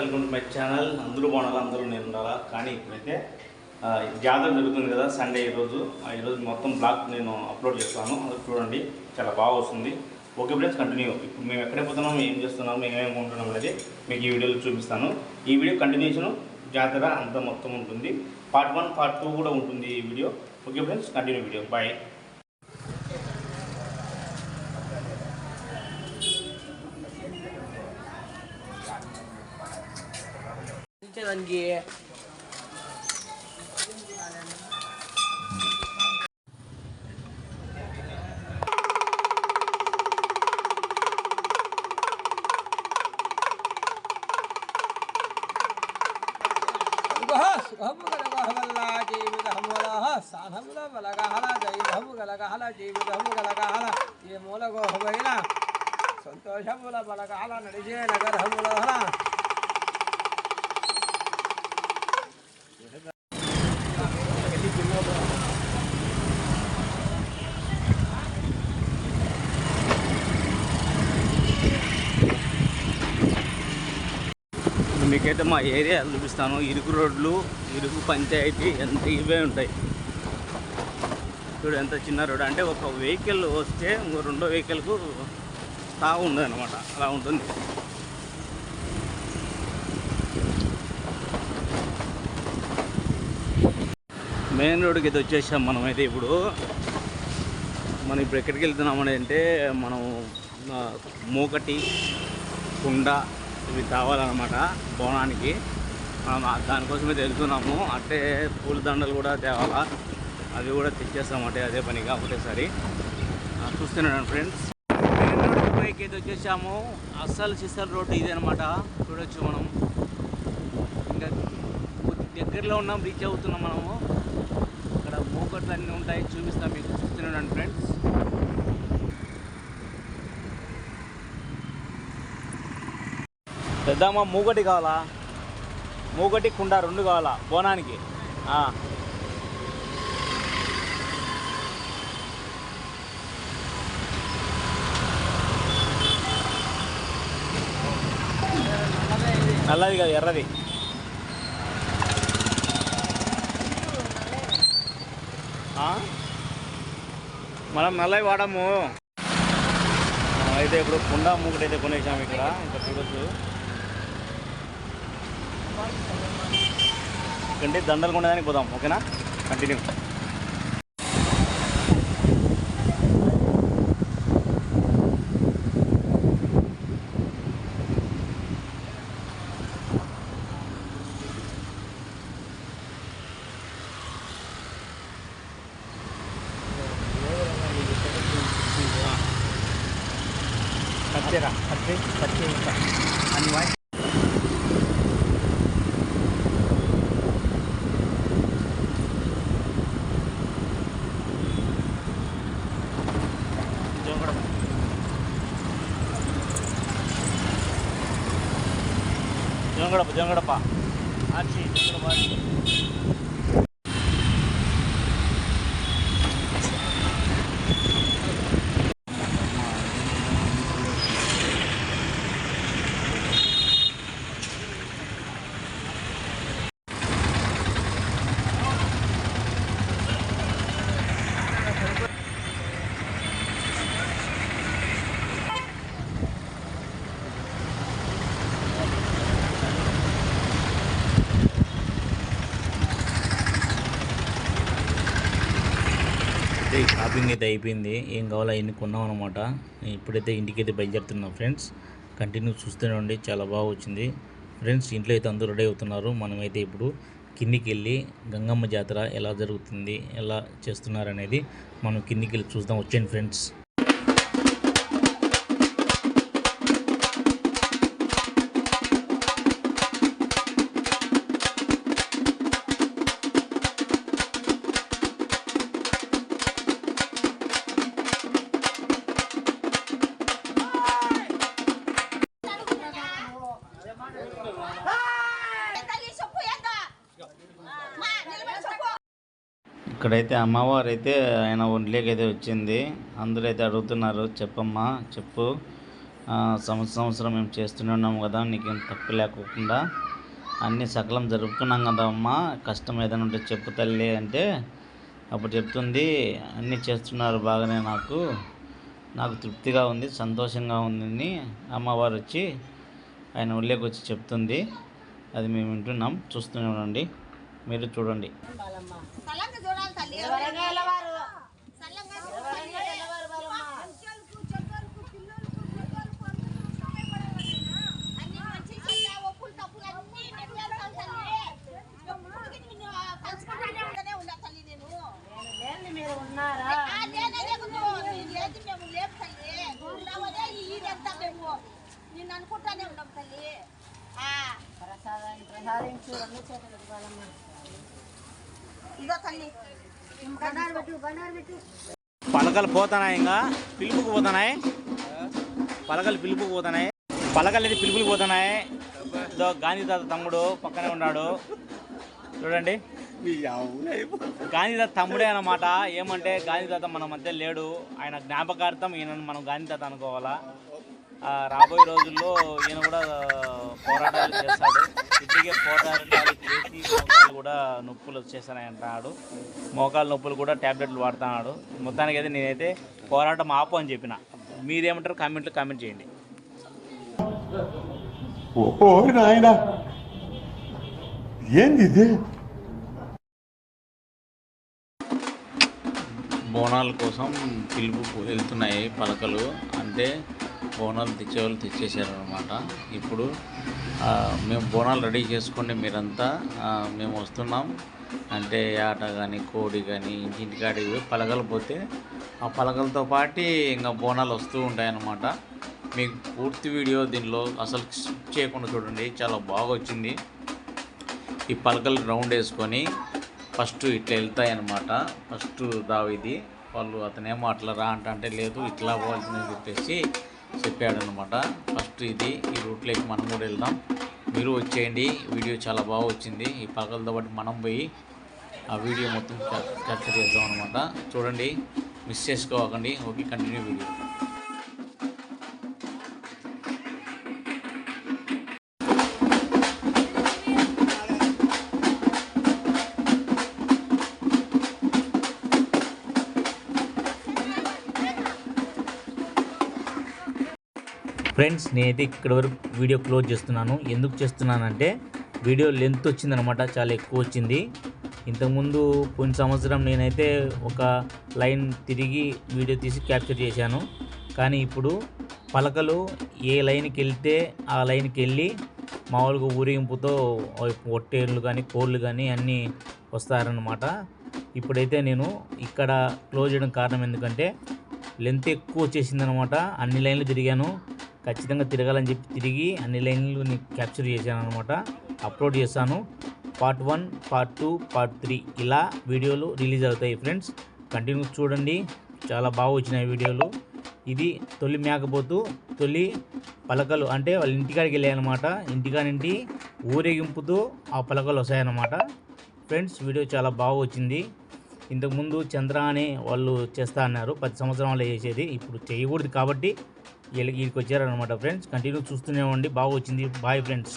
Welcome to my channel అందరూ బాగుండాలి అందరూ నేను ఉండాలా? కానీ ఇప్పుడైతే జాతర జరుగుతుంది కదా సండే ఈరోజు ఆ, ఈరోజు మొత్తం బ్లాగ్ నేను అప్లోడ్ చేస్తాను అది చూడండి చాలా బాగా వస్తుంది. ఓకే ఫ్రెండ్స్ కంటిన్యూ ఇప్పుడు మేము ఎక్కడికి పోతున్నాం ఏం చేస్తున్నాం మేము ఏమేమి ఉంటున్నాం అనేది మీకు ఈ వీడియోలో చూపిస్తాను. ఈ వీడియో కంటిన్యూషన్ జాతర అంతా మొత్తం ఉంటుంది. పార్ట్ వన్ పార్ట్ టూ కూడా ఉంటుంది ఈ video. Okay friends continue video bye దానికి సాధముల బలగహల జైధము గలగహల జీవితము గలగహల ఏ మూలగో హువైన సంతోషముల బలగహల నడిచే నగరముల మీకైతే మా ఏరియా చూపిస్తాను. ఇరుకు రోడ్లు ఇరుకు పంచాయతీ ఎంత ఇవే ఉంటాయి. చూడు ఎంత చిన్న రోడ్. అంటే ఒక వెహికల్ వస్తే ఇంకో రెండో వెహికల్కు తాగు ఉండదు అనమాట అలా ఉంటుంది. మెయిన్ రోడ్కి అయితే వచ్చేసాం మనమైతే ఇప్పుడు. మనం ఇప్పుడు ఎక్కడికి వెళ్తున్నామని అంటే మనం మూకటి కుండ ఇవి తేవాలన్నమాట బోనానికి. మనం దానికోసమే వెళ్తున్నాము అంటే పూలదండలు కూడా తేవాలా. అవి కూడా తెచ్చేస్తామంటే అదే పనిగా ఒకటేసారి చూస్తున్నాను ఫ్రెండ్స్. మెయిన్ రోడ్ పైకి అయితే వచ్చేసాము. అస్సలు సిస్సల్ రోడ్డు ఇది అనమాట చూడొచ్చు మనం. ఇంకా దగ్గరలో ఉన్నాం రీచ్ అవుతున్నాం మనము. ఇక్కడ మూకట్లు అన్నీ ఉంటాయి చూపిస్తాం మీకు. చూస్తున్నాను ఫ్రెండ్స్. పెద్దమ్మ మూగటి కావాలా? మూగటి కుండ రెండు కావాలా? బోనానికి? నల్లది కాదు ఎర్రది. మనం నల్లవి వాడము. అయితే ఇప్పుడు కుండ మూకటి అయితే కొనేసాము ఇక్కడ ఇంకా చూడొచ్చు. కంటే దండలు కొనేదానికి పోదాం ఓకేనా? కంటిన్యూ కచ్చేరా కచ్చే కచ్చే అన్ని వాయి ಜಂಗಡಪ್ಪ ಜಂಗಡಪ್ಪ ಆಚಿ ಜಂಗಡಪ್ಪ ಆಚಿ షాపింగ్ అయితే అయిపోయింది. ఏం కావాలో అవన్నీ కొన్నాం అనమాట ఇప్పుడైతే ఇంటికి అయితే బయలుదేరుతున్నాం ఫ్రెండ్స్. కంటిన్యూ చూస్తూనే ఉండి చాలా బాగా వచ్చింది. ఫ్రెండ్స్ ఇంట్లో అయితే అందరూ రెడీ అవుతున్నారు. మనమైతే ఇప్పుడు కిందికి వెళ్ళి గంగమ్మ జాతర ఎలా జరుగుతుంది ఎలా చేస్తున్నారు అనేది మనం కిందికి వెళ్ళి చూద్దాం. వచ్చేయండి ఫ్రెండ్స్. ఇక్కడైతే అమ్మవారు అయితే ఆయన ఒంట్లోకి అయితే వచ్చింది. అందరూ అయితే అడుగుతున్నారు చెప్పమ్మా చెప్పు. సంవత్సరం సంవత్సరం మేము చేస్తూనే ఉన్నాము కదా నీకేం తప్పు లేకుండా. లేకోకుండా అన్నీ సకలం జరుపుతున్నాం కదా అమ్మా. కష్టం ఏదైనా ఉంటే చెప్పు తల్లి అంటే అప్పుడు చెప్తుంది. అన్నీ చేస్తున్నారు బాగానే నాకు. నాకు తృప్తిగా ఉంది సంతోషంగా ఉందని అమ్మవారు వచ్చి ఆయన ఒళ్ళేకి వచ్చి చెప్తుంది. అది మేము వింటున్నాం. చూస్తూనే ఉండండి. మీరు చూడండి. పలకలు పోతున్నాయి ఇంకా. పిలుపుకు పోతున్నాయి. పలకలు పిలుపుకు పోతున్నాయి. పలకలు అయితే పిలుపుకి పోతున్నాయి. ఇదో గాంధీ తాత తమ్ముడు పక్కనే ఉన్నాడు. చూడండి. గాంధీ తాత తమ్ముడే అన్నమాట. ఏమంటే గాంధీ తాత మన మధ్య లేడు. ఆయన జ్ఞాపకార్థం ఈయన మనం గాంధీ తాత అనుకోవాలా. రాబోయే రోజుల్లో ఈయన కూడా పోరాటాలు చేస్తాడు. ఇప్పటికే పోరాటాలు చేసి మోకాలు కూడా నొప్పులు వచ్చేస్తాయి అంటున్నాడు. మోకాలు నొప్పులు కూడా ట్యాబ్లెట్లు వాడుతున్నాడు. మొత్తానికి అయితే నేనైతే పోరాటం ఆపు అని చెప్పిన. మీరేమంటారు? కామెంట్లు కామెంట్ చేయండి. ఓ నాయన ఏంది ఇది? బోనాల కోసం పిలుపు వెళ్తున్నాయి పలకలు. అంటే బోనాలు తెచ్చేవాళ్ళు తెచ్చేసారనమాట ఇప్పుడు ఆ, మేము బోనాలు రెడీ చేసుకోండి మీరంతా మేము వస్తున్నాం. అంటే ఆట కానీ కోడి కానీ ఇంటింటికాడికి పోయి పలకలు పోతే ఆ పలకలతో పాటు ఇంకా బోనాలు వస్తూ ఉంటాయన్నమాట. మీకు పూర్తి వీడియో దీనిలో అసలు స్కిప్ చేయకుండా చూడండి చాలా బాగా వచ్చింది. ఈ పలకలు రౌండ్ వేసుకొని ఫస్ట్ ఇట్లా వెళ్తాయి అనమాట ఫస్ట్ దావిది వాళ్ళు అతనేమో అట్లా రా అంటే లేదు ఇట్లా పోవాల్సిందని చెప్పేసి చెప్పాడనమాట ఫస్ట్ ఇది ఈ రూట్లోకి మనం కూడా వెళ్దాం. మీరు వచ్చేయండి వీడియో చాలా బాగా వచ్చింది. ఈ పగలతో పాటు మనం పోయి ఆ వీడియో మొత్తం క్యాప్చర్ చేద్దాం అనమాట చూడండి మిస్ చేసుకోకండి. Okay continue video. ఫ్రెండ్స్ నేనైతే ఇక్కడ వరకు వీడియో క్లోజ్ చేస్తున్నాను. ఎందుకు చేస్తున్నానంటే వీడియో లెంత్ వచ్చిందనమాట చాలా ఎక్కువ వచ్చింది. ఇంతకుముందు పోయిన సంవత్సరం నేనైతే ఒక లైన్ తిరిగి వీడియో తీసి క్యాప్చర్ చేశాను. కానీ ఇప్పుడు పలకలు ఏ లైన్కి వెళ్తే ఆ లైన్కి వెళ్ళి మామూలుగా ఊరేగింపుతో ఒట్టేళ్ళు కానీ కోళ్ళు కానీ అన్నీ వస్తారనమాట. ఇప్పుడైతే నేను ఇక్కడ క్లోజ్ చేయడం కారణం ఎందుకంటే లెంత్ ఎక్కువ వచ్చేసింది అనమాట అన్ని లైన్లు తిరిగాను. ఖచ్చితంగా తిరగాలని చెప్పి తిరిగి అన్ని లైన్లు నేను క్యాప్చర్ చేశాను అనమాట అప్లోడ్ చేశాను part one part two part three ఇలా వీడియోలు రిలీజ్ అవుతాయి ఫ్రెండ్స్ కంటిన్యూ చూడండి. చాలా బాగా వచ్చినాయి వీడియోలు. ఇది తొలి మేకపోతూ తొలి పలకలు అంటే వాళ్ళ ఇంటికాడికి వెళ్ళాయన్నమాట. ఇంటికాడింటి ఊరేగింపుతో ఆ పలకలు వస్తాయన్నమాట. ఫ్రెండ్స్ వీడియో చాలా బాగా వచ్చింది. ఇంతకుముందు చంద్ర అని వాళ్ళు చేస్తా అన్నారు. పది సంవత్సరాలు చేసేది. ఇప్పుడు చేయకూడదు కాబట్టి వీళ్ళకి వీరికి వచ్చారనమాట ఫ్రెండ్స్ కంటిన్యూ చూస్తూనే ఉండి బాగా వచ్చింది బాయ్ ఫ్రెండ్స్